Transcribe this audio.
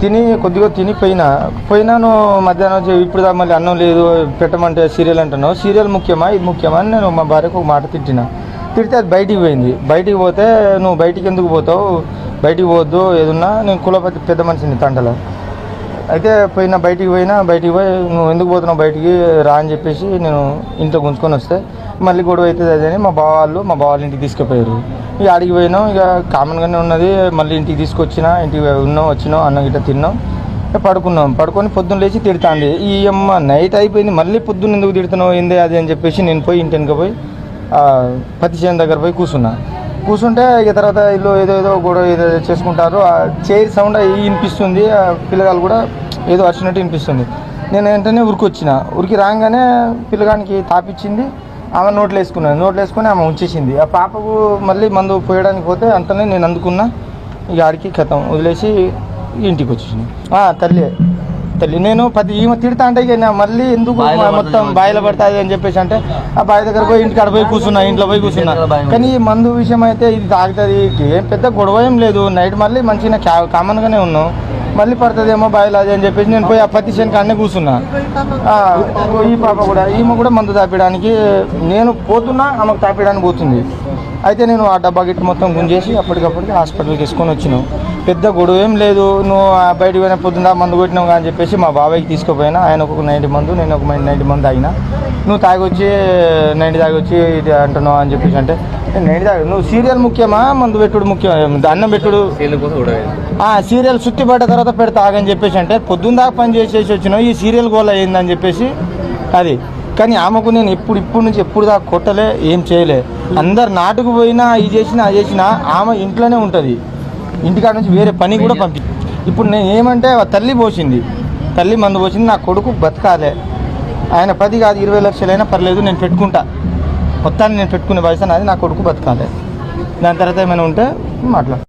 తిని కొద్దిగా తిని పోయినా పోయినాను మధ్యాహ్నం ఇప్పుడు దా మళ్ళీ అన్నం లేదు పెట్టమంటే సీరియల్ అంటున్నావు. సీరియల్ ముఖ్యమా? ఇది ముఖ్యమా? అని నేను మా భార్యకు ఒక మాట తిట్టిన. తిడితే అది బయటికి పోయింది. బయటికి పోతే నువ్వు బయటికి ఎందుకు పోతావు? బయటికి పోవద్దు ఏదున్నా. నేను కులపతి పెద్ద మనిషిని తంటల అయితే పోయినా బయటికి పోయినా బయటికి పోయి నువ్వు ఎందుకు పోతున్నావు బయటికి? రా అని చెప్పేసి నేను ఇంట్లో గుంజుకొని వస్తే మళ్ళీ గొడవ అవుతుంది అదని మా బావాళ్ళు మా బావాళ్ళ ఇంటికి తీసుకుపోయారు. ఇక ఆడికి పోయినాం. ఇక కామన్గానే ఉన్నది. మళ్ళీ ఇంటికి తీసుకొచ్చినా ఇంటికి ఉన్నాం వచ్చినాం అన్నం గిట్ట తిన్నాం. ఇక పడుకున్నాం. పడుకొని పొద్దున్న లేచి తిడతాండి ఈ అమ్మ నైట్ అయిపోయింది. మళ్ళీ పొద్దున్న ఎందుకు తిడుతున్నావు? ఏంది అది అని చెప్పేసి నేను పోయి ఇంటి వెనుక పోయి పత్తి చేను దగ్గర పోయి కూర్చున్నా. కూర్చుంటే ఇక తర్వాత ఇల్లు ఏదో ఏదో గొడవ ఏదో చేసుకుంటారు. ఆ చైర్ సౌండ్ వినిపిస్తుంది. ఆ పిల్లగాలు కూడా ఏదో వచ్చినట్టు వినిపిస్తుంది. నేను వెంటనే ఉరికొచ్చిన ఉరికి రాగానే పిల్లగానికి తాపిచ్చింది. ఆమె నోట్లు వేసుకున్నాను నోట్లు వేసుకుని ఆమె ఉంచేసింది. ఆ పాపకు మళ్ళీ మందు పోయడానికి పోతే అంతనే నేను అందుకున్నా. ఇక ఆడికి కథం వదిలేసి ఇంటికి వచ్చేసింది. తల్లి. తల్లి నేను పది ఈమె తిడతా అంటే ఇక నా మళ్ళీ ఎందుకు మొత్తం. బాయిలో పడుతుంది అని చెప్పేసి అంటే ఆ బావి దగ్గర పోయి ఇంటికాడ పోయి కూర్చున్నా ఇంట్లో పోయి కూర్చున్నా. కానీ ఈ మందు విషయం అయితే ఇది తాగుతుంది ఏం పెద్ద గొడవ ఏం లేదు. నైట్ మళ్ళీ మంచిగా కామన్గానే ఉన్నాం. మళ్ళీ పడుతుందేమో బాయిలో అది అని చెప్పేసి నేను పోయి ఆ పత్తి చేను కాడనే కూర్చున్నా. ఈ పాప కూడా ఈమె కూడా మందు తాపడానికి నేను పోతున్నా ఆమెకు తాపడానికి పోతుంది. అయితే నేను ఆ డబ్బా గిట్టు మొత్తం గుంజేసి అప్పటికప్పటికి హాస్పిటల్కి తీసుకొని వచ్చినావు పెద్ద గొడవ ఏం లేదు. నువ్వు ఆ బయటికి పోయిన పొద్దున్న మందు కొట్టినావు అని చెప్పేసి మా బాబాయ్కి తీసుకుపోయినా. ఆయన ఒక నైంటీ మందు నేను ఒక నైంటీ మంది తాగిన. నువ్వు తాగొచ్చి నైంటీ తాగొచ్చి ఇది అంటున్నావు అని చెప్పేసి అంటే నైంటీ తాగి నువ్వు సీరియల్ ముఖ్యమా? మందు పెట్టుడు ముఖ్యం అన్నం పెట్టుడు? సీరియల్ చుట్టి పడ్డ తర్వాత పెడతా ఆగని చెప్పేసి అంటే పొద్దున్న దాకా పని చేసేసి వచ్చినావు ఈ సీరియల్ గోల అయిందని చెప్పేసి అది. కానీ ఆమెకు నేను ఎప్పుడు ఇప్పుడు నుంచి ఎప్పుడు దాకా కొట్టలే ఏం చేయలే. అందరు నాటుకు పోయినా ఇది చేసినా అది చేసినా ఆమె ఇంట్లోనే ఉంటుంది. ఇంటికాడ నుంచి వేరే పని కూడా పంపి ఇప్పుడు నేను ఏమంటే తల్లి పోసింది. తల్లి మందు పోసింది నా కొడుకు బతకాలే. ఆయన పది కాదు ఇరవై లక్షలైనా పర్లేదు నేను పెట్టుకుంటా. మొత్తాన్ని నేను పెట్టుకునే వయసు నాది నా కొడుకు బతకాలే. దాని తర్వాత ఏమైనా ఉంటే మాట్లాడు.